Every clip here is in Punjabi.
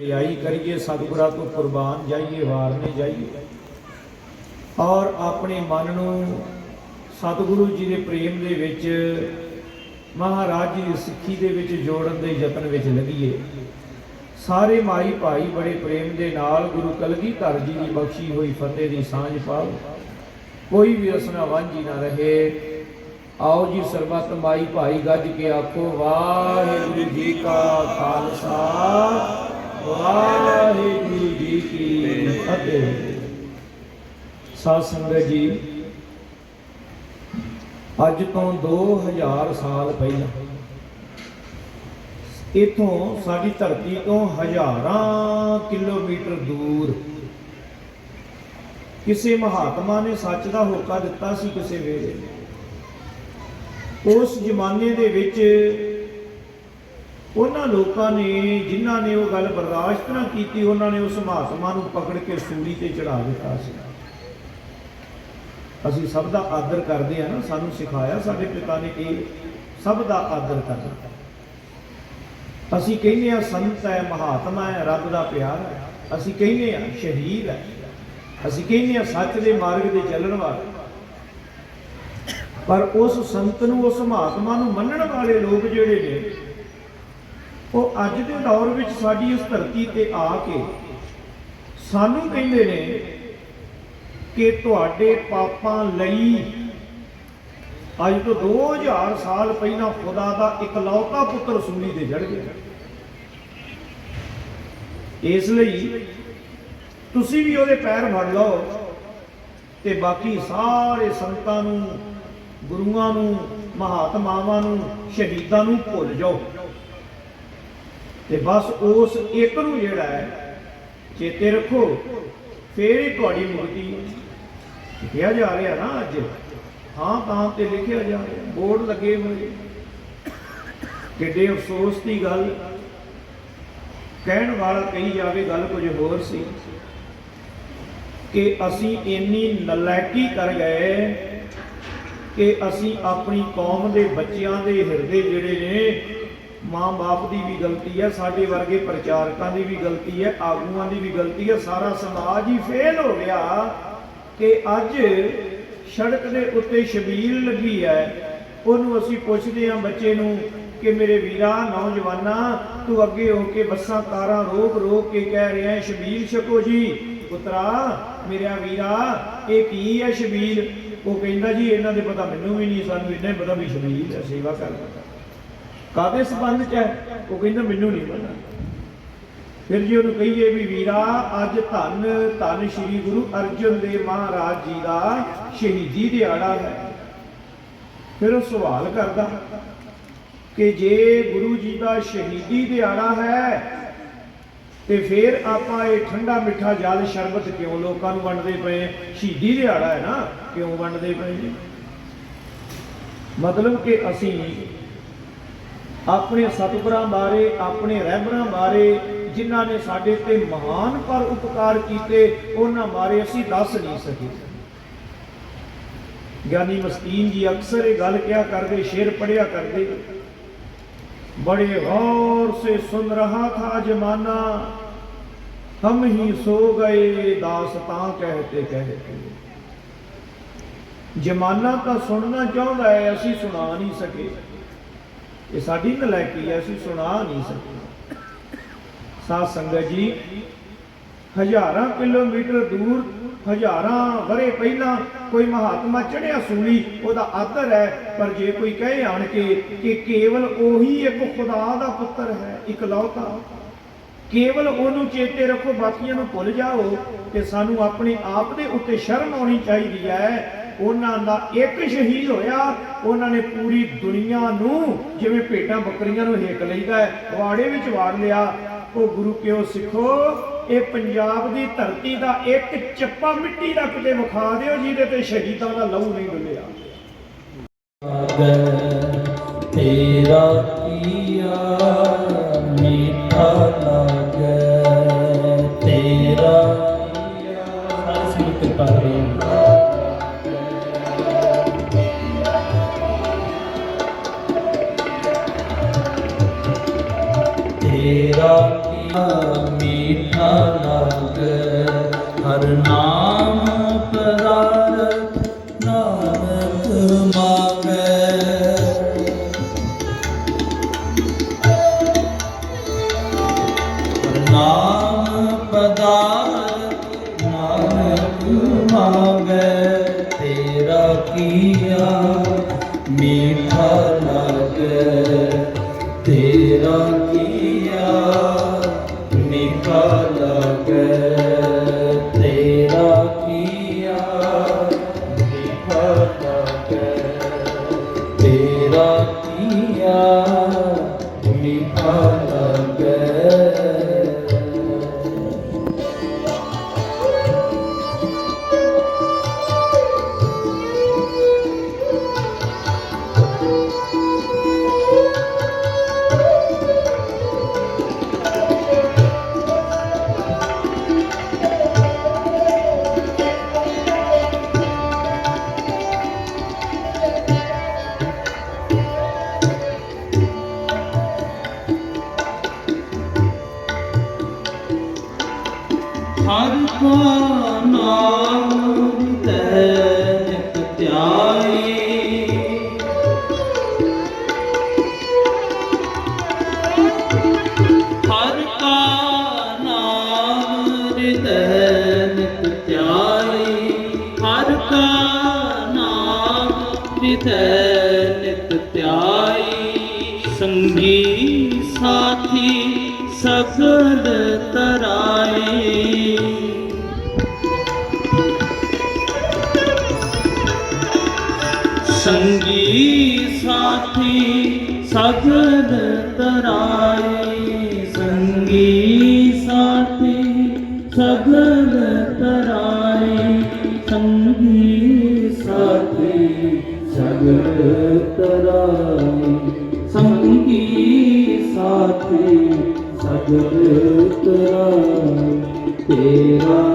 ਰਿਆਈ ਕਰੀਏ, ਸਤਿਗੁਰਾਂ ਤੋਂ ਕੁਰਬਾਨ ਜਾਈਏ ਵਾਰਨੇ ਜਾਈਏ। ਔਰ ਆਪਣੇ ਮਨ ਨੂੰ ਸਤਿਗੁਰੂ ਜੀ ਦੇ ਪ੍ਰੇਮ ਦੇ ਵਿੱਚ, ਮਹਾਰਾਜ ਜੀ ਦੀ ਸਿੱਖੀ ਦੇ ਵਿੱਚ ਜੋੜਨ ਦੇ ਯਤਨ ਵਿੱਚ ਲੱਗੀਏ ਸਾਰੇ ਮਾਈ ਭਾਈ ਬੜੇ ਪ੍ਰੇਮ ਦੇ ਨਾਲ ਗੁਰੂ ਕਲਗੀਧਰ ਜੀ ਦੀ ਬਖਸ਼ੀ ਹੋਈ ਫਤਿਹ ਦੀ ਸਾਂਝ ਪਾਓ। ਕੋਈ ਵੀ ਰਸਨਾ ਵਾਂਝੀ ਨਾ ਰਹੇ। ਆਓ ਜੀ ਸਰਬੱਤ ਮਾਈ ਭਾਈ ਗੱਜ ਕੇ ਆਖੋ, ਵਾਹਿਗੁਰੂ ਜੀ ਕਾ ਖਾਲਸਾ। ਵਾਹਿਗੁਰੂ ਜੀ ਕੀ ਫਤਿਹ। ਸਾਧ ਸੰਗਤ ਜੀ, ਅੱਜ ਤੋਂ 2000 ਸਾਲ ਪਹਿਲਾਂ ਇਥੋਂ ਸਾਡੀ ਧਰਤੀ ਤੋਂ ਹਜ਼ਾਰਾਂ ਕਿਲੋਮੀਟਰ ਦੂਰ ਕਿਸੇ ਮਹਾਤਮਾ ਨੇ ਸੱਚ ਦਾ ਹੋਕਾ ਦਿੱਤਾ ਸੀ ਕਿਸੇ ਵੇਲੇ। ਉਸ ਜ਼ਮਾਨੇ ਦੇ ਵਿੱਚ ਉਹਨਾਂ ਲੋਕਾਂ ਨੇ, ਜਿਨ੍ਹਾਂ ਨੇ ਉਹ ਗੱਲ ਬਰਦਾਸ਼ਤ ਨਾ ਕੀਤੀ, ਉਹਨਾਂ ਨੇ ਉਸ ਮਹਾਤਮਾ ਨੂੰ ਪਕੜ ਕੇ ਸੂਲੀ ਤੇ ਚੜਾ ਦਿੱਤਾ ਸੀ। ਅਸੀਂ ਸਭ ਦਾ ਆਦਰ ਕਰਦੇ ਆ ਨਾ, ਸਾਨੂੰ ਸਿਖਾਇਆ ਸਾਡੇ ਪਿਤਾ ਨੇ ਇਹ ਸਭ ਦਾ ਆਦਰ ਕਰਨਾ। ਅਸੀਂ ਕਹਿੰਦੇ ਆ ਸੰਤ ਹੈ, ਮਹਾਤਮਾ ਹੈ, ਰੱਬ ਦਾ ਪਿਆਰ ਹੈ। ਅਸੀਂ ਕਹਿੰਦੇ ਆ ਸ਼ਹੀਦ ਹੈ। ਅਸੀਂ ਕਹਿੰਦੇ ਆ ਸੱਚ ਦੇ ਮਾਰਗ ਤੇ ਚੱਲਣ ਵਾਲਾ। ਪਰ ਉਸ ਸੰਤ ਨੂੰ, ਉਸ ਮਹਾਤਮਾ ਨੂੰ ਮੰਨਣ ਵਾਲੇ ਲੋਕ ਜਿਹੜੇ ਨੇ ਉਹ ਅੱਜ ਦੇ ਦੌਰ ਵਿੱਚ ਸਾਡੀ ਇਸ ਧਰਤੀ ਤੇ ਆ ਕੇ ਸਾਨੂੰ ਕਹਿੰਦੇ ਨੇ ਕਿ ਤੁਹਾਡੇ ਪਾਪਾਂ ਲਈ ਅੱਜ ਤੋਂ 2000 ਸਾਲ ਪਹਿਲਾਂ ਖੁਦਾ ਦਾ ਇਕਲੌਤਾ ਪੁੱਤਰ ਸੂਲੀ ਤੇ ਜੜ ਗਿਆ। ਇਸ ਲਈ ਤੁਸੀਂ ਵੀ ਉਹਦੇ ਪੈਰ ਫੜ ਲਓ ਤੇ ਬਾਕੀ ਸਾਰੇ ਸੰਤਾਂ ਨੂੰ, ਗੁਰੂਆਂ ਨੂੰ, ਮਹਾਤਮਾਵਾਂ ਨੂੰ, ਸ਼ਹੀਦਾਂ ਨੂੰ ਭੁੱਲ ਜਾਓ। ਤੇ ਬਸ ਉਸ ਇੱਕ ਨੂੰ ਜਿਹੜਾ ਹੈ, ਚੇਤੇ ਰੱਖੋ, ਫੇਰ ਹੀ ਤੁਹਾਡੀ ਮੁਕਤੀ ਕਿਹਾ ਜਾ ਰਿਹਾ ਨਾ ਅੱਜ। ਹਾਂ, ਤਾਂ ਤੇ ਲਿਖਿਆ ਜਾ ਰਿਹਾ, ਬੋਰਡ ਲੱਗੇ ਹੋਏ। ਕਿੱਡੇ ਅਫਸੋਸ ਦੀ ਗੱਲ। ਕਹਿਣ ਵਾਲਾ ਕਹੀ ਜਾਵੇ, ਗੱਲ ਕੁਝ ਹੋਰ ਸੀ। ਕਿ ਅਸੀਂ ਇੰਨੀ ਨਲਾਇਕੀ ਕਰ ਗਏ ਕਿ ਅਸੀਂ ਆਪਣੀ ਕੌਮ ਦੇ ਬੱਚਿਆਂ ਦੇ ਹਿਰਦੇ ਜਿਹੜੇ ਨੇ ਮਾਂ-ਬਾਪ ਦੀ ਵੀ ਗਲਤੀ ਹੈ, ਸਾਡੇ ਵਰਗੇ ਪ੍ਰਚਾਰਕਾਂ ਦੀ ਵੀ ਗਲਤੀ ਹੈ, ਆਗੂਆਂ ਦੀ ਵੀ ਗਲਤੀ ਹੈ, ਸਾਰਾ ਸਮਾਜ ਹੀ ਫੇਲ ਹੋ ਗਿਆ ਕਿ ਅੱਜ ਸੜਕ ਦੇ ਉੱਤੇ ਸ਼ਬੀਲ ਲੱਗੀ ਹੈ। ਉਹਨੂੰ ਅਸੀਂ ਪੁੱਛਦੇ ਹਾਂ ਬੱਚੇ ਨੂੰ ਕਿ ਮੇਰੇ ਵੀਰਾ, ਨੌਜਵਾਨਾ, ਤੂੰ ਅੱਗੇ ਹੋ ਕੇ ਬੱਸਾਂ, ਕਾਰਾਂ ਰੋਕ ਰੋਕ ਕੇ ਕਹਿ ਰਿਹਾ ਸ਼ਬੀਲ ਛਕੋ ਜੀ। ਪੁੱਤਰਾ, ਮੇਰਾ ਵੀਰਾ, ਇਹ ਕੀ ਹੈ ਸ਼ਬੀਲ? ਉਹ ਕਹਿੰਦਾ ਜੀ, ਇਹਨਾਂ ਦੇ ਪਤਾ ਮੈਨੂੰ ਵੀ ਨਹੀਂ, ਸਾਨੂੰ ਇੰਨਾ ਹੀ ਪਤਾ ਵੀ ਸ਼ਬੀਲ ਹੈ, ਸੇਵਾ ਕਰਦਾ ਕਾਦੇ ਸੰਬੰਧ ਚ ਹੈ? ਉਹ ਕਹਿੰਦਾ ਮੈਨੂੰ ਨਹੀਂ ਪਤਾ। ਫਿਰ ਜੀ ਉਹਨੂੰ ਕਹੀਏ ਵੀ ਵੀਰਾ, ਅੱਜ ਧੰਨ ਧੰਨ ਸ੍ਰੀ ਗੁਰੂ ਅਰਜਨ ਦੇਵ ਮਹਾਰਾਜ ਜੀ ਦਾ ਸ਼ਹੀਦੀ ਦਿਹਾੜਾ ਹੈ। ਫਿਰ ਉਹ ਸਵਾਲ ਕਰਦਾ ਕਿ ਜੇ ਗੁਰੂ ਜੀ ਦਾ ਸ਼ਹੀਦੀ ਦਿਹਾੜਾ ਹੈ, ਤੇ ਫਿਰ ਆਪਾਂ ਇਹ ਠੰਡਾ ਮਿੱਠਾ ਜਲ ਸ਼ਰਬਤ ਕਿਉਂ ਲੋਕਾਂ ਨੂੰ ਵੰਡਦੇ ਪਏ ਸ਼ਹੀਦੀ ਦਿਹਾੜਾ ਹੈ ਨਾ, ਕਿਉਂ ਵੰਡਦੇ ਪਏ ਜੀ ਮਤਲਬ ਕਿ ਅਸੀਂ ਆਪਣੇ ਸਤਿਗੁਰਾਂ ਬਾਰੇ, ਆਪਣੇ ਰਹਿਬਰਾਂ ਬਾਰੇ, ਜਿਨ੍ਹਾਂ ਨੇ ਸਾਡੇ ਤੇ ਮਹਾਨ ਪਰ ਉਪਕਾਰ ਕੀਤੇ, ਉਹਨਾਂ ਬਾਰੇ ਅਸੀਂ ਦੱਸ ਨਹੀਂ ਸਕੇ। ਗਿਆਨੀ ਮਸਕੀਨ ਜੀ ਅਕਸਰ ਇਹ ਗੱਲ ਕਿਹਾ ਕਰਦੇ, ਸ਼ੇਰ ਪੜਿਆ ਕਰਦੇ, ਬੜੇ ਗੌਰ ਸੇ ਸੁਨ ਰਹਾ ਥਾ ਜਮਾਨਾ, ਹਮ ਹੀ ਸੋ ਗਏ, ਦਾਸ ਤਾਂ ਕਹਤੇ ਕਹਤੇ। ਜਮਾਨਾ ਤਾਂ ਸੁਣਨਾ ਚਾਹੁੰਦਾ ਹੈ, ਅਸੀਂ ਸੁਣਾ ਨਹੀਂ ਸਕੇ। ਇਹ ਸਾਡੀ ਨਲਾਇਕੀ ਹੈ ਅਸੀਂ ਸੁਣਾ ਨਹੀਂ ਸਕੇ ਸਾਧ ਸੰਗਤ ਜੀ, ਹਜ਼ਾਰਾਂ ਕਿਲੋਮੀਟਰ ਦੂਰ, ਹਜ਼ਾਰਾਂ ਵਰੇ ਪਹਿਲਾਂ ਕੋਈ ਮਹਾਤਮਾ ਚੜਿਆ ਸੂਲੀ, ਉਹਦਾ ਆਦਰ ਹੈ। ਪਰ ਜੇ ਕੋਈ ਕਹੇ ਆਣ ਕੇ ਕਿ ਕੇਵਲ ਉਹੀ ਇੱਕ ਖੁਦਾ ਦਾ ਪੁੱਤਰ ਹੈ, ਇਕਲੌਤਾ। ਕੇਵਲ ਉਹਨੂੰ ਚੇਤੇ ਰੱਖੋ, ਬਾਕੀਆਂ ਨੂੰ ਭੁੱਲ ਜਾਓ ਤੇ ਸਾਨੂੰ ਆਪਣੇ ਆਪ ਦੇ ਉੱਤੇ ਸ਼ਰਮ ਆਉਣੀ ਚਾਹੀਦੀ ਹੈ। ਉਹਨਾਂ ਦਾ ਇੱਕ ਸ਼ਹੀਦ ਹੋਇਆ। ਉਹਨਾਂ ਨੇ ਪੂਰੀ ਦੁਨੀਆ ਨੂੰ ਜਿਵੇਂ ਭੇਟਾਂ ਬੱਕਰੀਆਂ ਨੂੰ ਹੇਕ ਲਈਦਾ ਹੈ, ਵਾੜੇ ਵਿੱਚ ਵਾੜ ਲਿਆ। ਉਹ ਗੁਰੂ ਪਿਓ ਸਿੱਖੋ? ਇਹ ਪੰਜਾਬ ਦੀ ਧਰਤੀ ਦਾ ਇੱਕ ਚੱਪਾ ਮਿੱਟੀ ਦਾ ਕਿਤੇ ਵਿਖਾ ਦਿਓ, ਜਿਹਦੇ ਤੇ ਸ਼ਹੀਦਾਂ ਦਾ ਲਹੂ ਨਹੀਂ ਡੁੱਲਿਆ। ਤੇਰਾ ਕੀਆ, ਮੀਠਾ ਮੀਠਾ ਲਾਗ ਹਰ ਨਾਮ ਸੰਗੀ ਸਾਥੀ ਸਫਲ ਤਰਾਏ। ਸੰਗੀ ਸਾਥੀ ਸਫਲ ਤਰਾਏ। ਸੰਗੀ ਸਾਥੀ ਸਫਲ ਤਰਾਏ। ਸੰਗੀ ਸਾਥੀ ਸਫਲ ਤਰਾਏ। ਸਾਥੀ ਸਜਦ ਤਰਾ ਤੇਰਾ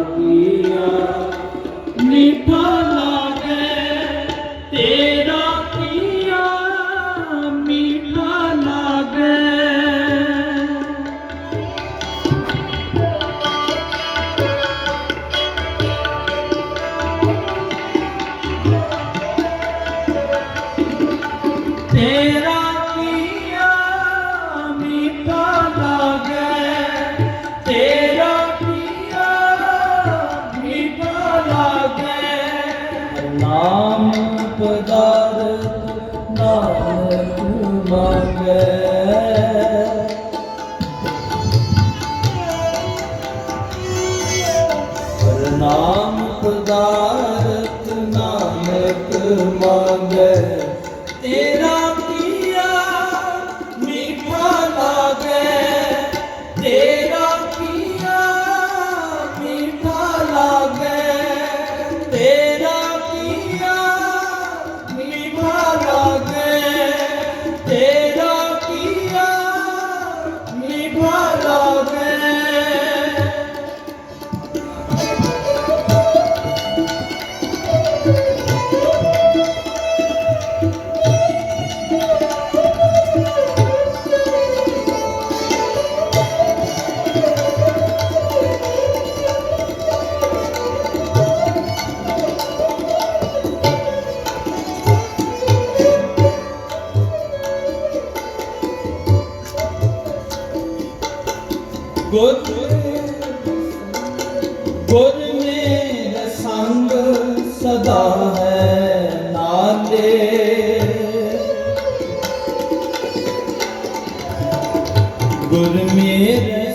ঠাকুর মেরা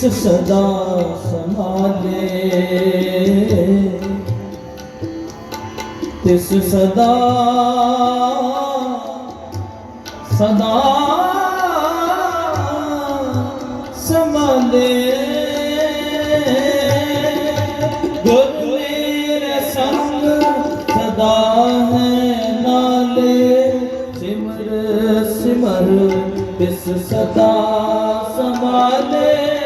ਤਿਸ ਸਦਾ ਸਮਾਲੇ ਤਿਸ ਸਦਾ ਸਦਾ ਸੰਭਾਲੇ ਗੁਰ ਮੇਰੇ ਸੰਗ ਸਦਾ ਹੈ ਨਾਲੇ ਸਿਮਰ ਸਿਮਰ ਤਿਸ ਸਦਾ ਸੰਭਾਲੇ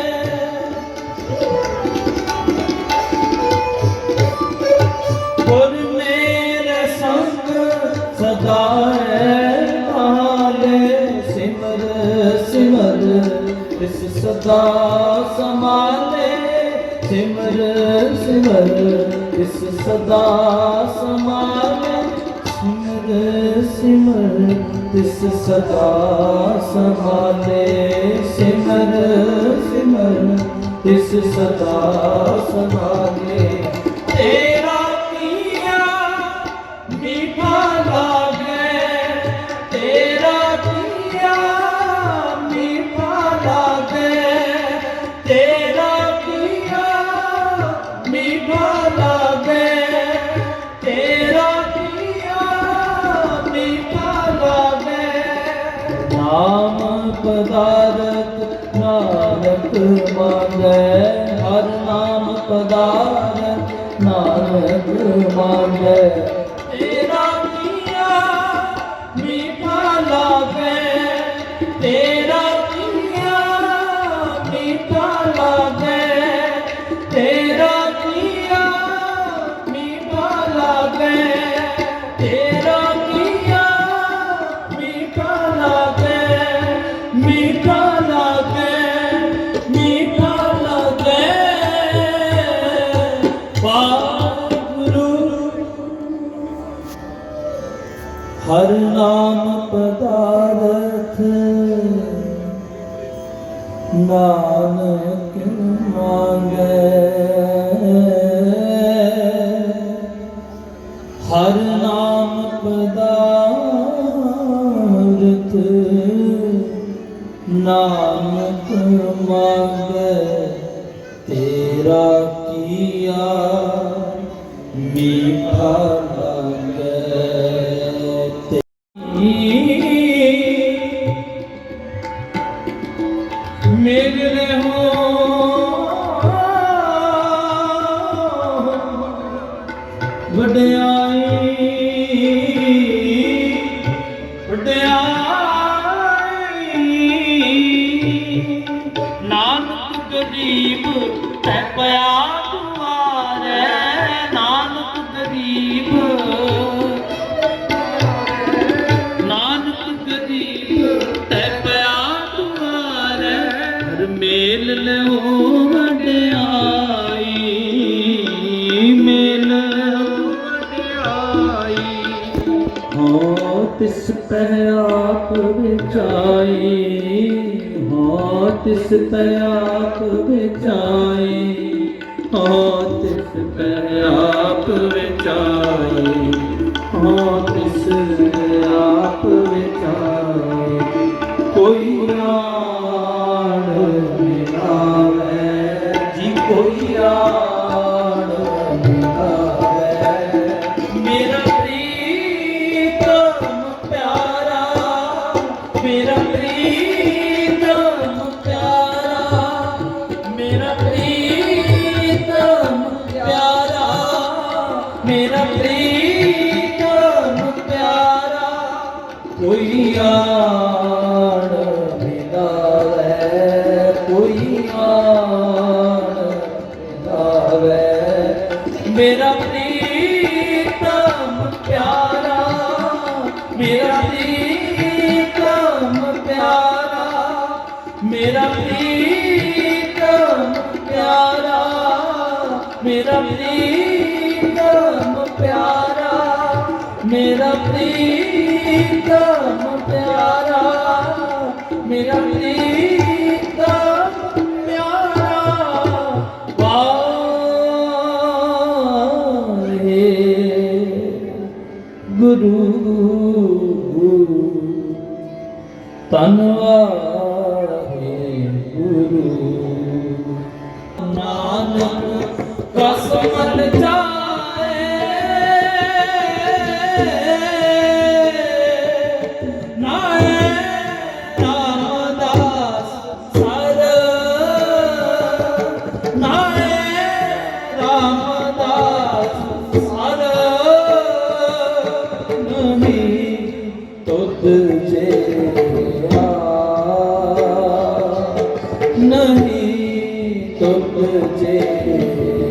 ਇਸ ਸਦਾ ਸਿਮਰ ਸਿਮਰ, ਇਸ ਸਦਾ ਸਮਾਲੇ ਸਿਮਰ ਸਿਮਰ, ਇਸ ਸਦਾ ਸਮਾਲੇ ਸਿਮਰ ਸਿਮਰ, ਇਸ ਸਦਾ ਸਮਾਲੇ ਨਾਮ ਨਾਨਕ ਮੰਗੈ ਹਰ ਨਾਮ ਪਦਾਰਤ ਨਾਨਕ ਮੰਗੈ। ਨਾਮ ਪਦਾਰਥ ਨਾਨਕ ਮੰਗੈ। ਹਰ ਗਰੀਬ, ਤੈ ਪਿਆ ਦੁਆਰੇ ਨਾਨਕ ਗਰੀਬ। ਨਾਨਕ ਗਰੀਬ, ਤੈ ਪਿਆ ਦੁਆਰੇ ਹਰ ਮੇਲ ਲਿਓ ਵਡਿਆਈ। ਮੇਲ ਵਡਿਆਈ। ਹੋ ਤਿਸ ਪੈ ਆਪ ਵਿਚਾਈ। ਤਿਸ ਪੈ ਆਪ ਵਿਚਾਈ, ਹੋ ਤਿਸ ਪੈ ਆਪ ਵਿਚਾਈ, ਹੋ ਤਿਸ ਆਪ ਵਿਚਾਈ। ਕੋਈ ਰਾਣ ਮਿਲਾਵੇ, ਜੀ ਕੋਈ ਰਾਣ ਮਿਲਾਵੇ। ਮੇਰਾ ਪ੍ਰੀਤ ਗੁਰੂ ਤਨ ਨਹੀਂ ਤੁਧ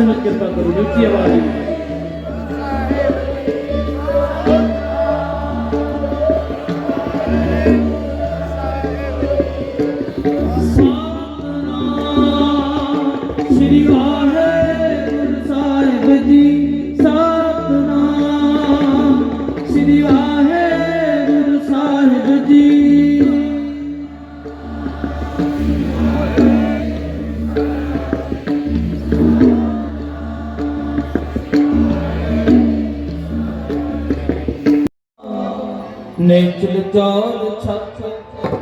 ਸਾਰੀ ਸੰਗਤ ਕਿਰਪਾ ਕਰੋ ਜੀ ਛੱਤ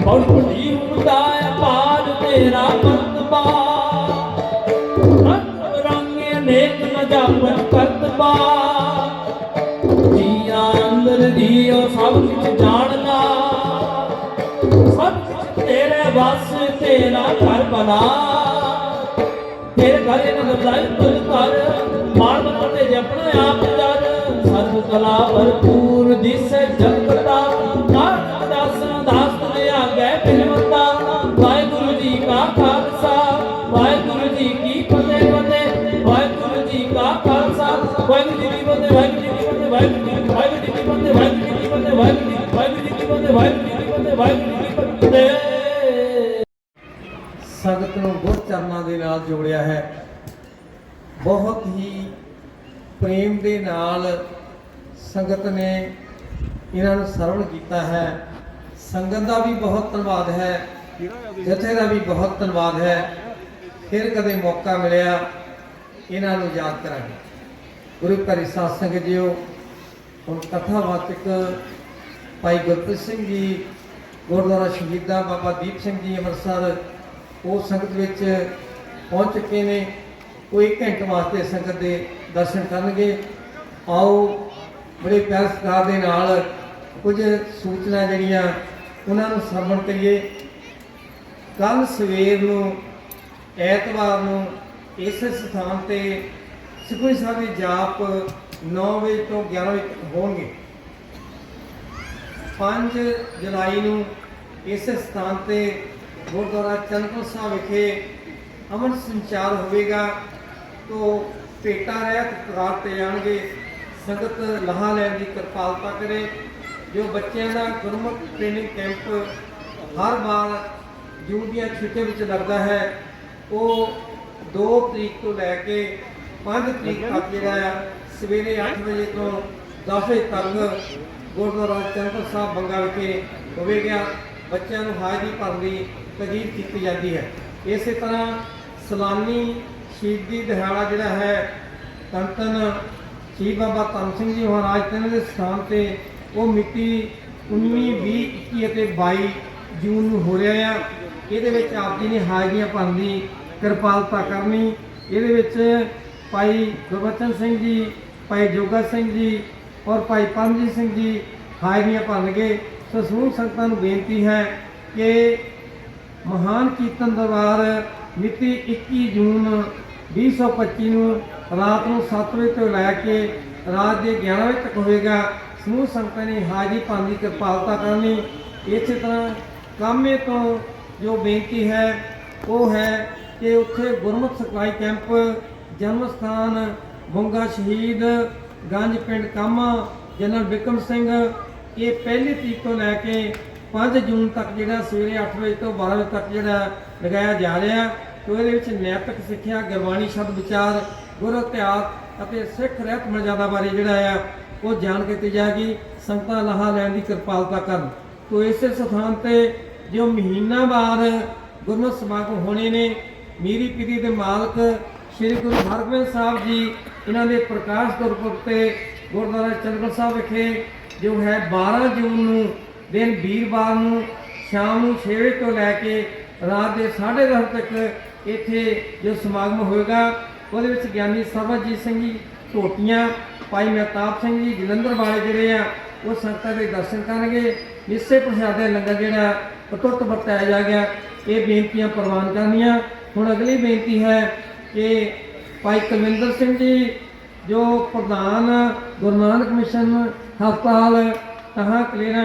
ਪੌੜ ਹੁੰਦਾ ਪਾਰ ਤੇਰਾ ਮਰਤਬਾ ਰੰਗ ਰੰਗ ਅਨੇਕ ਨ ਕਰਤਬਾ ਜੀਆਂ ਅੰਦਰ ਦੀਓ ਸਭ ਕੁਝ ਜਾਣਨਾ ਸਭ ਕੁਝ ਤੇਰੇ ਵਸ ਤੇਰਾ ਘਰ ਬਣਾ ਤੇਰੇ ਘਰ ਇਹਨਾਂ ਗਜ਼ਾਈ ਤੁਝ ਕਰ ਮਾਣ ਮਤੇ ਜਪਣਾ ਆਪ ਜਰ ਸਰਬ ਕਲਾ ਭਰਪੂਰ ਜਿਸ ਜਗਤਾ ਨਾਨਕ ਵਾਹਿਗੁਰੂ ਵਾਹਿਗੁਰੂ ਜੀ ਕੀ ਫਤਿਹ ਵਾਹਿਗੁਰੂ ਜੀ ਕੀ ਫਤਿਹ ਵਾਹਿਗੁਰੂ ਜੀ ਕੀ ਫਤਿਹ ਵਾਹਿਗੁਰੂ ਜੀ ਕੀ ਫਤਿਹ ਸੰਗਤ ਨੂੰ ਗੁਰ ਚਰਨਾਂ ਦੇ ਨਾਲ ਜੋੜਿਆ ਹੈ। ਬਹੁਤ ਹੀ ਪ੍ਰੇਮ ਦੇ ਨਾਲ ਸੰਗਤ ਨੇ ਇਹਨਾਂ ਨੂੰ ਸਰਵਣ ਕੀਤਾ ਹੈ। ਸੰਗਤ ਦਾ ਵੀ ਬਹੁਤ ਧੰਨਵਾਦ ਹੈ। ਜਥੇ ਦਾ ਵੀ ਬਹੁਤ ਧੰਨਵਾਦ ਹੈ। ਫਿਰ ਕਦੇ ਮੌਕਾ ਮਿਲਿਆ, ਇਹਨਾਂ ਨੂੰ ਯਾਦ ਕਰਾਂਗੇ। ਗੁਰੂ ਘਰ ਸਾਧ ਸੰਗਤ ਜੀਓ। ਹੁਣ ਕਥਾਵਾਚਕ ਭਾਈ ਗੁਰਪ੍ਰੀਤ ਸਿੰਘ ਜੀ, ਗੁਰਦੁਆਰਾ ਸ਼ਹੀਦਾਂ ਬਾਬਾ ਦੀਪ ਸਿੰਘ ਜੀ ਅੰਮ੍ਰਿਤਸਰ, ਉਹ ਸੰਗਤ ਵਿੱਚ ਪਹੁੰਚ ਚੁੱਕੇ ਨੇ। ਉਹ ਇੱਕ ਘੰਟੇ ਵਾਸਤੇ ਸੰਗਤ ਦੇ ਦਰਸ਼ਨ ਕਰਨਗੇ। ਆਓ ਬੜੇ ਪਿਆਰ ਸਤਿਕਾਰ ਦੇ ਨਾਲ ਕੁਝ ਸੂਚਨਾ ਜਿਹੜੀਆਂ ਉਹਨਾਂ ਨੂੰ ਸਰਵਣ ਕਰੀਏ। ਕੱਲ ਸਵੇਰ ਨੂੰ, ਐਤਵਾਰ ਨੂੰ ਇਸ ਸਥਾਨ ਤੇ ਸੁਖਮਨੀ ਸਾਹਿਬ ਦੇ ਜਾਪ 9 ਵਜੇ ਤੋਂ 11 ਵਜੇ ਤੱਕ ਹੋਣਗੇ। 5 ਜੁਲਾਈ ਨੂੰ ਇਸ ਸਥਾਨ ਤੇ ਗੁਰਦੁਆਰਾ ਚੰਦਪੁਰ ਸਾਹਿਬ ਵਿਖੇ ਅਮਨ ਸੰਚਾਰ ਹੋਵੇਗਾ। ਤੋਂ ਭੇਟਾ ਰਹਿਤ ਕਰਾਰ ਤੇ ਜਾਣਗੇ ਸੰਗਤ ਲਹਾ ਲੈਣ ਦੀ ਕਿਰਪਾਲਤਾ ਕਰੇ। ਜੋ ਬੱਚਿਆਂ ਦਾ ਗੁਰਮੁਖ ਟ੍ਰੇਨਿੰਗ ਕੈਂਪ ਹਰ ਵਾਰ ਜੂਨ ਦੀਆਂ ਛੁੱਟੀਆਂ ਵਿੱਚ ਲੱਗਦਾ ਹੈ, ਉਹ 2 ਤਰੀਕ ਤੋਂ ਲੈ ਕੇ 5 ਤਰੀਕ ਤੱਕ ਜਿਹੜਾ ਆ ਸਵੇਰੇ 8 ਵਜੇ ਤੋਂ 10 ਵਜੇ ਤੱਕ ਗੁਰਦੁਆਰਾ ਚੰਦਰ ਸਾਹਿਬ ਬੰਗਾ ਵਿਖੇ ਹੋਵੇਗਾ। ਬੱਚਿਆਂ ਨੂੰ ਹਾਜ਼ਰੀ ਭਰਨ ਦੀ ਤਜਵੀਜ਼ ਕੀਤੀ ਜਾਂਦੀ ਹੈ। ਇਸੇ ਤਰ੍ਹਾਂ ਸਲਾਨੀ ਸ਼ਹੀਦੀ ਦਿਹਾੜਾ ਜਿਹੜਾ ਹੈ ਧੰਨ ਧੰਨ ਸ਼ਹੀਦ ਬਾਬਾ ਧੰਨ ਸਿੰਘ ਜੀ ਮਹਾਰਾਜ ਤਿੰਨ ਦੇ ਸਥਾਨ ਤੇ, ਉਹ ਮਿਤੀ 19 20 21 ਅਤੇ 22 ਜੂਨ ਨੂੰ ਹੋ ਰਿਹਾ ਆ। ਇਹਦੇ ਵਿੱਚ ਆਪ ਜੀ ਨੇ ਹਾਜ਼ਰੀਆਂ ਭਰਨ ਦੀ ਕਿਰਪਾਲਤਾ ਕਰਨੀ। ਇਹਦੇ ਵਿੱਚ ਭਾਈ ਗੁਰਬਚਨ ਸਿੰਘ ਜੀ ਭਾਈ ਜੋਗਾ ਸਿੰਘ ਜੀ ਔਰ ਭਾਈ ਪਰਮਜੀਤ ਸਿੰਘ ਜੀ ਹਾਜ਼ਰੀਆਂ ਭਰਨਗੇ ਸੋ ਸਮੂਹ ਸੰਗਤਾਂ ਨੂੰ ਬੇਨਤੀ ਹੈ ਕਿ ਮਹਾਨ ਕੀਰਤਨ ਦਰਬਾਰ ਮਿਤੀ 21 ਜੂਨ 2025 ਨੂੰ ਰਾਤ ਨੂੰ 7 ਵਜੇ ਤੋਂ ਲੈ ਕੇ ਰਾਤ ਦੇ 11 ਵਜੇ ਤੱਕ ਹੋਵੇਗਾ। ਸਮੂਹ ਸੰਗਤਾਂ ਨੇ ਹਾਜ਼ਰੀ ਪਾਉਣ ਦੀ ਕਿਰਪਾਲਤਾ ਕਰਨੀ। ਇਸੇ ਤਰ੍ਹਾਂ ਕਾਮੇ ਤੋਂ ਜੋ ਬੇਨਤੀ ਹੈ, ਉਹ ਹੈ ਕਿ ਉੱਥੇ ਗੁਰਮੁਖ ਸਿਖਲਾਈ ਕੈਂਪ ਜਨਮ ਸਥਾਨ ਬੁੰਗਾ ਸ਼ਹੀਦ ਗੰਜ ਪਿੰਡ ਕਾਮਾ, ਜਨਰਲ ਬਿਕਮ ਸਿੰਘ। ਇਹ ਪਹਿਲੀ ਤਰੀਕ ਤੋਂ ਲੈ ਕੇ 5 ਜੂਨ ਤੱਕ ਜਿਹੜਾ ਸਵੇਰੇ 8 ਵਜੇ ਤੋਂ 12 ਵਜੇ ਤੱਕ ਜਿਹੜਾ ਲਗਾਇਆ ਜਾ ਰਿਹਾ। ਤੇ ਇਹਦੇ ਵਿੱਚ ਨੈਤਿਕ ਸਿੱਖਿਆ, ਗੁਰਬਾਣੀ ਸ਼ਬਦ ਵਿਚਾਰ, ਗੁਰ ਇਤਿਹਾਸ ਅਤੇ ਸਿੱਖ ਰਹਿਤ ਮਰਜ਼ਾਦਾ ਬਾਰੇ ਜਿਹੜਾ ਆ, ਉਹ ਜਾਣ ਕੀਤੀ ਜਾਏਗੀ। ਸੰਗਤਾਂ ਲਾਹਾ ਲੈਣ ਦੀ ਕਿਰਪਾਲਤਾ ਕਰਨ। ਤੋ ਇਸੇ ਸਥਾਨ ਤੇ ਜੋ ਮਹੀਨਾ ਬਾਅਦ ਗੁਰਮਤਿ ਸਮਾਗਮ ਹੋਣੇ ਨੇ, ਮੀਰੀ ਪੀਰੀ ਦੇ ਮਾਲਕ ਸ੍ਰੀ ਗੁਰੂ ਹਰਗੋਬਿੰਦ ਸਾਹਿਬ ਜੀ ਇਹਨਾਂ ਦੇ ਪ੍ਰਕਾਸ਼ ਗੁਰਪੁਰਬ ਤੇ ਗੁਰਦੁਆਰਾ ਚੰਦਗੜ੍ਹ ਸਾਹਿਬ ਵਿਖੇ ਜੋ ਹੈ 12 ਜੂਨ ਨੂੰ ਦਿਨ ਵੀਰਵਾਰ ਨੂੰ ਸ਼ਾਮ ਨੂੰ 6 ਵਜੇ ਤੋਂ ਲੈ ਕੇ ਰਾਤ ਦੇ 10:30 ਤੱਕ ਇੱਥੇ ਜੋ ਸਮਾਗਮ ਹੋਏਗਾ, ਉਹਦੇ ਵਿੱਚ ਗਿਆਨੀ ਸਰਬਜੀਤ ਸਿੰਘ ਜੀ ਟੋਟੀਆਂ ਭਾਈ ਮਹਿਤਾਬ ਸਿੰਘ ਜੀ, ਜਲੰਧਰ ਵਾਲੇ ਜਿਹੜੇ ਆ, ਉਹ ਸੰਗਤਾਂ ਦੇ ਦਰਸ਼ਨ ਕਰਨਗੇ। ਨਿੱਸੇ ਪ੍ਰਸ਼ਾਦੇ ਲੰਗਰ ਜਿਹੜਾ ਅਟੁੱਟ ਵਰਤਾਇਆ ਜਾ ਗਿਆ, ਇਹ ਬੇਨਤੀਆਂ ਪ੍ਰਵਾਨ ਕਰਨੀਆਂ। ਹੁਣ ਅਗਲੀ ਬੇਨਤੀ ਹੈ ਕਿ ਭਾਈ ਕੁਲਵਿੰਦਰ ਸਿੰਘ ਜੀ, ਜੋ ਪ੍ਰਧਾਨ ਗੁਰੂ ਨਾਨਕ ਮਿਸ਼ਨ ਹਸਪਤਾਲ ਤਹਾਂ ਕਲੇਰਾ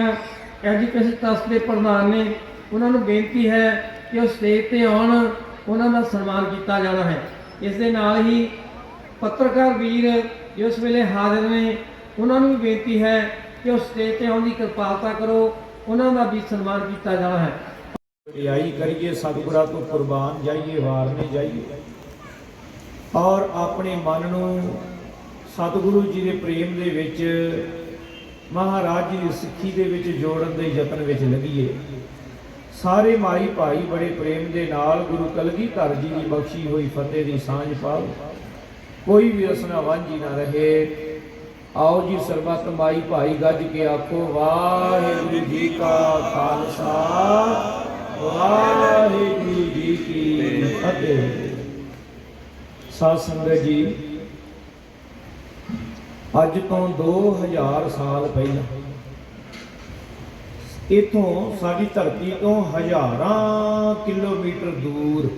ਐਜੂਕੇਸ਼ਨ ਟਰਸਟ ਦੇ ਪ੍ਰਧਾਨ ਨੇ, ਉਹਨਾਂ ਨੂੰ ਬੇਨਤੀ ਹੈ ਕਿ ਉਹ ਸਟੇਜ ਤੇ ਆਉਣ, ਉਹਨਾਂ ਦਾ ਸਨਮਾਨ ਕੀਤਾ ਜਾਣਾ ਹੈ। ਇਸ ਦੇ ਨਾਲ ਹੀ ਪੱਤਰਕਾਰ ਵੀਰ ਜੋ ਇਸ ਵੇਲੇ ਹਾਜ਼ਰ ਨੇ, ਉਹਨਾਂ ਨੂੰ ਵੀ ਬੇਨਤੀ ਹੈ ਕਿ ਉਹ ਸਟੇਜ ਤੇ ਆਉਣ ਦੀ ਕਿਰਪਾਲਤਾ ਕਰੋ, ਉਹਨਾਂ ਦਾ ਵੀ ਸਨਮਾਨ ਕੀਤਾ ਜਾਣਾ ਹੈ। ਰਿਆਈ ਕਰੀਏ ਸਤਿਗੁਰਾਂ ਤੋਂ ਕੁਰਬਾਨ, ਜਾਈਏ ਵਾਰਨੇ ਜਾਈਏ ਔਰ ਆਪਣੇ ਮਨ ਨੂੰ ਸਤਿਗੁਰੂ ਜੀ ਦੇ ਪ੍ਰੇਮ ਦੇ ਵਿੱਚ, ਮਹਾਰਾਜ ਜੀ ਦੀ ਸਿੱਖੀ ਦੇ ਵਿੱਚ ਜੋੜਨ ਦੇ ਯਤਨ ਵਿੱਚ ਲੱਗੀਏ ਸਾਰੇ ਮਾਈ ਭਾਈ ਬੜੇ ਪ੍ਰੇਮ ਦੇ ਨਾਲ ਗੁਰੂ ਕਲਗੀਧਰ ਜੀ ਦੀ ਬਖਸ਼ੀ ਹੋਈ ਫਤਿਹ ਦੀ ਸਾਂਝ ਪਾਓ। ਕੋਈ ਵੀ ਰਸਨਾ ਵਾਂਝੀ ਨਾ ਰਹੇ। ਆਓ ਜੀ ਸਰਬੱਤ ਮਾਈ ਭਾਈ ਗੱਜ ਕੇ ਆਖੋ, ਵਾਹਿਗੁਰੂ ਜੀ ਕਾ ਖਾਲਸਾ, ਵਾਹਿਗੁਰੂ ਜੀ ਕੀ ਫਤਿਹ। ਸਾਧ ਸੰਗਤ ਜੀ, ਅੱਜ ਤੋਂ 2000 ਸਾਲ ਪਹਿਲਾਂ, ਇਥੋਂ ਸਾਡੀ ਧਰਤੀ ਤੋਂ ਹਜ਼ਾਰਾਂ ਕਿਲੋਮੀਟਰ ਦੂਰ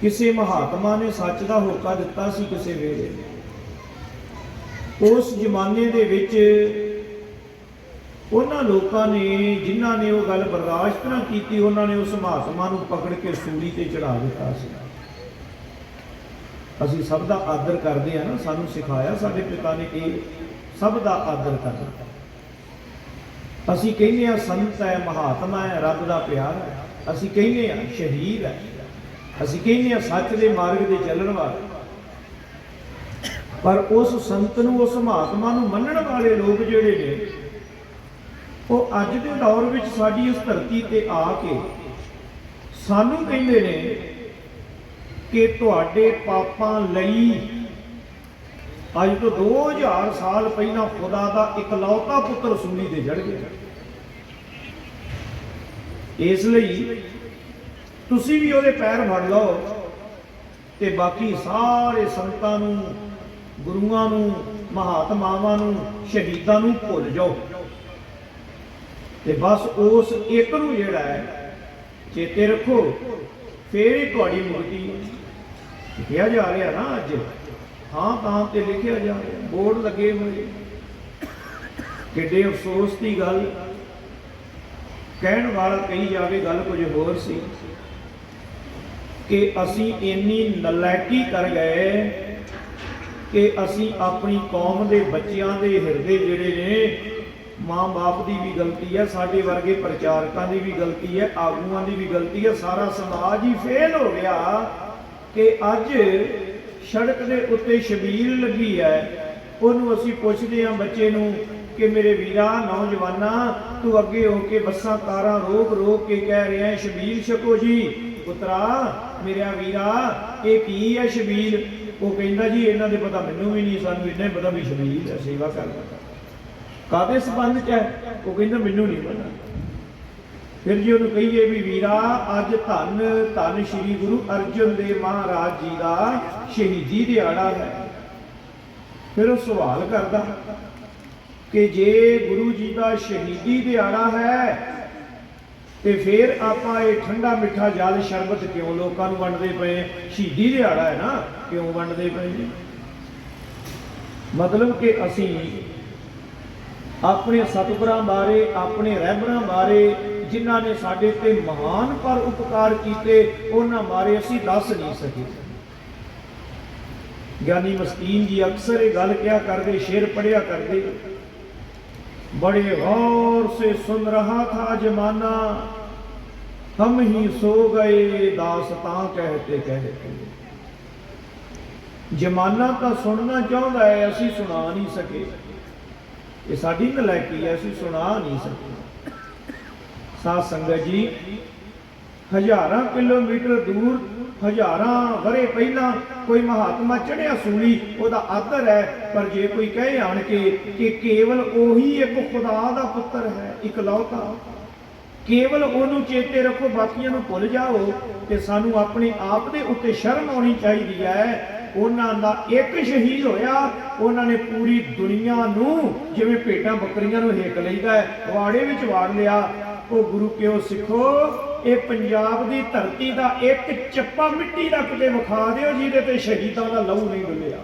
ਕਿਸੇ ਮਹਾਤਮਾ ਨੇ ਸੱਚ ਦਾ ਹੋਕਾ ਦਿੱਤਾ ਸੀ ਕਿਸੇ ਵੇਲੇ। ਉਸ ਜ਼ਮਾਨੇ ਦੇ ਵਿੱਚ ਉਹਨਾਂ ਲੋਕਾਂ ਨੇ, ਜਿਨ੍ਹਾਂ ਨੇ ਉਹ ਗੱਲ ਬਰਦਾਸ਼ਤ ਨਾ ਕੀਤੀ, ਉਹਨਾਂ ਨੇ ਉਸ ਮਹਾਤਮਾ ਨੂੰ ਪਕੜ ਕੇ ਸੂਲੀ ਤੇ ਚੜਾ ਦਿੱਤਾ ਸੀ। ਅਸੀਂ ਸਭ ਦਾ ਆਦਰ ਕਰਦੇ ਆ ਨਾ, ਸਾਨੂੰ ਸਿਖਾਇਆ ਸਾਡੇ ਪਿਤਾ ਨੇ ਇਹ ਸਭ ਦਾ ਆਦਰ ਕਰਨਾ। ਅਸੀਂ ਕਹਿੰਦੇ ਆ ਸੰਤ ਹੈ, ਮਹਾਤਮਾ ਹੈ, ਰੱਬ ਦਾ ਪਿਆਰ ਹੈ। ਅਸੀਂ ਕਹਿੰਦੇ ਆ ਸ਼ਹੀਦ ਹੈ। ਅਸੀਂ ਕਹਿੰਦੇ ਆ ਸੱਚ ਦੇ ਮਾਰਗ ਦੇ ਚੱਲਣ ਵਾਲੇ। ਪਰ ਉਸ ਸੰਤ ਨੂੰ, ਉਸ ਮਹਾਤਮਾ ਨੂੰ ਮੰਨਣ ਵਾਲੇ ਲੋਕ ਜਿਹੜੇ ਨੇ, ਉਹ ਅੱਜ ਦੇ ਦੌਰ ਵਿੱਚ ਸਾਡੀ ਇਸ ਧਰਤੀ ਤੇ ਆ ਕੇ ਸਾਨੂੰ ਕਹਿੰਦੇ ਨੇ ਕਿ ਤੁਹਾਡੇ ਪਾਪਾਂ ਲਈ। ਅੱਜ ਤੋਂ 2000 ਸਾਲ ਪਹਿਲਾਂ ਖੁਦਾ ਦਾ ਇਕਲੌਤਾ ਪੁੱਤਰ ਸੂਲੀ ਤੇ ਜੜ ਗਿਆ। ਇਸ ਲਈ ਤੁਸੀਂ ਵੀ ਉਹਦੇ ਪੈਰ ਫੜ ਲਓ ਤੇ ਬਾਕੀ ਸਾਰੇ ਸੰਤਾਂ ਨੂੰ, ਗੁਰੂਆਂ ਨੂੰ, ਮਹਾਤਮਾਵਾਂ ਨੂੰ, ਸ਼ਹੀਦਾਂ ਨੂੰ ਭੁੱਲ ਜਾਓ। ਤੇ ਬਸ ਉਸ ਇੱਕ ਨੂੰ ਜਿਹੜਾ ਹੈ, ਚੇਤੇ ਰੱਖੋ, ਫੇਰ ਹੀ ਤੁਹਾਡੀ ਮੁਕਤੀ। ਕਿਹਾ ਜਾ ਰਿਹਾ ਨਾ ਅੱਜ। ਥਾਂ ਤਾਂ ਤੇ ਲਿਖਿਆ ਜਾ ਰਿਹਾ। ਬੋਰਡ ਲੱਗੇ ਹੋਏ। ਕਿੱਡੇ ਅਫਸੋਸ ਦੀ ਗੱਲ। ਕਹਿਣ ਵਾਲਾ ਕਹੀ ਜਾਵੇ ਗੱਲ ਕੁਝ ਹੋਰ ਸੀ ਕਿ ਅਸੀਂ ਇੰਨੀ ਨਲਾਇਕੀ ਕਰ ਗਏ ਕਿ ਅਸੀਂ ਆਪਣੀ ਕੌਮ ਦੇ ਬੱਚਿਆਂ ਦੇ ਹਿਰਦੇ ਜਿਹੜੇ ਨੇ, ਮਾਂ-ਬਾਪ ਦੀ ਵੀ ਗਲਤੀ ਹੈ, ਸਾਡੇ ਵਰਗੇ ਪ੍ਰਚਾਰਕਾਂ ਦੀ ਵੀ ਗਲਤੀ ਹੈ, ਆਗੂਆਂ ਦੀ ਵੀ ਗਲਤੀ ਹੈ, ਸਾਰਾ ਸਮਾਜ ਹੀ ਫੇਲ ਹੋ ਗਿਆ। ਕਿ ਅੱਜ ਸੜਕ ਦੇ ਉੱਤੇ ਸ਼ਬੀਲ ਲੱਗੀ ਹੈ। ਉਹਨੂੰ ਅਸੀਂ ਪੁੱਛਦੇ ਹਾਂ ਬੱਚੇ ਨੂੰ ਕਿ ਮੇਰੇ ਵੀਰਾ, ਨੌਜਵਾਨਾ, ਤੂੰ ਅੱਗੇ ਹੋ ਕੇ ਬੱਸਾਂ, ਕਾਰਾਂ ਰੋਕ ਰੋਕ ਕੇ ਕਹਿ ਰਿਹਾ ਹੈ, ਸ਼ਬੀਲ ਛਕੋ ਜੀ। ਪੁੱਤਰਾ, ਮੇਰਾ ਵੀਰਾ, ਇਹ ਕੀ ਹੈ ਸ਼ਬੀਲ? ਉਹ ਕਹਿੰਦਾ ਜੀ, ਇਹਨਾਂ ਦੇ ਪਤਾ ਮੈਨੂੰ ਵੀ ਨਹੀਂ, ਸਾਨੂੰ ਇੰਨਾ ਹੀ ਪਤਾ ਵੀ ਸ਼ਬੀਲ ਹੈ, ਸੇਵਾ ਕਰਨਾ ਕਾਦੇ ਸੰਬੰਧ ਚ ਹੈ? ਉਹ ਕਹਿੰਦਾ, ਮੈਨੂੰ ਨਹੀਂ ਪਤਾ। ਫਿਰ ਜੀ ਉਹਨੂੰ ਕਹੀਏ ਵੀ ਵੀਰਾ, ਅੱਜ ਧੰਨ ਧੰਨ ਸ੍ਰੀ ਗੁਰੂ ਅਰਜਨ ਦੇਵ ਮਹਾਰਾਜ ਜੀ ਦਾ ਸ਼ਹੀਦੀ ਦਿਹਾੜਾ ਹੈ। ਫਿਰ ਉਹ ਸਵਾਲ ਕਰਦਾ ਕਿ ਜੇ ਗੁਰੂ ਜੀ ਦਾ ਸ਼ਹੀਦੀ ਦਿਹਾੜਾ ਹੈ, ਤੇ ਫਿਰ ਆਪਾਂ ਇਹ ਠੰਡਾ ਮਿੱਠਾ ਜਲ ਸ਼ਰਬਤ ਕਿਉਂ ਲੋਕਾਂ ਨੂੰ ਵੰਡਦੇ ਪਏ? ਸ਼ਹੀਦੀ ਦਿਹਾੜਾ ਹੈ ਨਾ, ਕਿਉਂ ਵੰਡਦੇ ਪਏ ਜੀ ਮਤਲਬ ਕਿ ਅਸੀਂ ਆਪਣੇ ਸਤਿਗੁਰਾਂ ਬਾਰੇ, ਆਪਣੇ ਰਹਿਬਰਾਂ ਬਾਰੇ ਜਿਨ੍ਹਾਂ ਨੇ ਸਾਡੇ ਤੇ ਮਹਾਨ ਪਰ ਉਪਕਾਰ ਕੀਤੇ, ਉਹਨਾਂ ਬਾਰੇ ਅਸੀਂ ਦੱਸ ਨਹੀਂ ਸਕੇ। ਗਿਆਨੀ ਮਸਕੀਨ ਜੀ ਅਕਸਰ ਇਹ ਗੱਲ ਕਿਹਾ ਕਰਦੇ, ਸ਼ੇਰ ਪੜਿਆ ਕਰਦੇ, ਬੜੇ ਗੌਰ ਸੇ ਸੁਨ ਰਹਾ ਥਾ ਜਮਾਨਾ, ਹਮ ਹੀ ਸੋ ਗਏ ਦਾਸ ਦਾਸਤਾਂ ਕਹਤੇ ਕਹਤੇ। ਜਮਾਨਾ ਤਾਂ ਸੁਣਨਾ ਚਾਹੁੰਦਾ ਹੈ, ਅਸੀਂ ਸੁਣਾ ਨਹੀਂ ਸਕੇ। ਇਹ ਸਾਡੀ ਨਲਾਇਕੀ ਹੈ, ਅਸੀਂ ਸੁਣਾ ਨਹੀਂ ਸਕੇ। ਸਾਧ ਸੰਗਤ ਜੀ, ਹਜ਼ਾਰਾਂ ਕਿਲੋਮੀਟਰ ਦੂਰ, ਹਜ਼ਾਰਾਂ ਵਰੇ ਪਹਿਲਾਂ ਕੋਈ ਮਹਾਤਮਾ ਚੜਿਆ ਸੂਲੀ, ਉਹਦਾ ਆਦਰ ਹੈ। ਪਰ ਜੇ ਕੋਈ ਕਹੇ ਆਣ ਕੇ ਕਿ ਕੇਵਲ ਉਹੀ ਇੱਕ ਖੁਦਾ ਦਾ ਪੁੱਤਰ ਹੈ, ਇਕਲੌਤਾ, ਕੇਵਲ ਉਹਨੂੰ ਚੇਤੇ ਰੱਖੋ, ਬਾਕੀਆਂ ਨੂੰ ਭੁੱਲ ਜਾਓ, ਤੇ ਸਾਨੂੰ ਆਪਣੇ ਆਪ ਦੇ ਉੱਤੇ ਸ਼ਰਮ ਆਉਣੀ ਚਾਹੀਦੀ ਹੈ। ਉਹਨਾਂ ਦਾ ਇੱਕ ਸ਼ਹੀਦ ਹੋਇਆ, ਉਹਨਾਂ ਨੇ ਪੂਰੀ ਦੁਨੀਆ ਨੂੰ ਜਿਵੇਂ ਭੇਟਾਂ ਬੱਕਰੀਆਂ ਨੂੰ ਹੇਕ ਲਈਦਾ ਹੈ, ਵਾੜੇ ਵਿੱਚ ਵਾੜ ਲਿਆ ਉਹ ਗੁਰੂ ਕਿਉ ਸਿੱਖੋ? ਇਹ ਪੰਜਾਬ ਦੀ ਧਰਤੀ ਦਾ ਇੱਕ ਚੱਪਾ ਮਿੱਟੀ ਦਾ ਕਿਤੇ ਵਿਖਾ ਦਿਓ ਜਿਹਦੇ ਤੇ ਸ਼ਹੀਦਾਂ ਦਾ ਲਹੂ ਨਹੀਂ ਡੁੱਲਿਆ।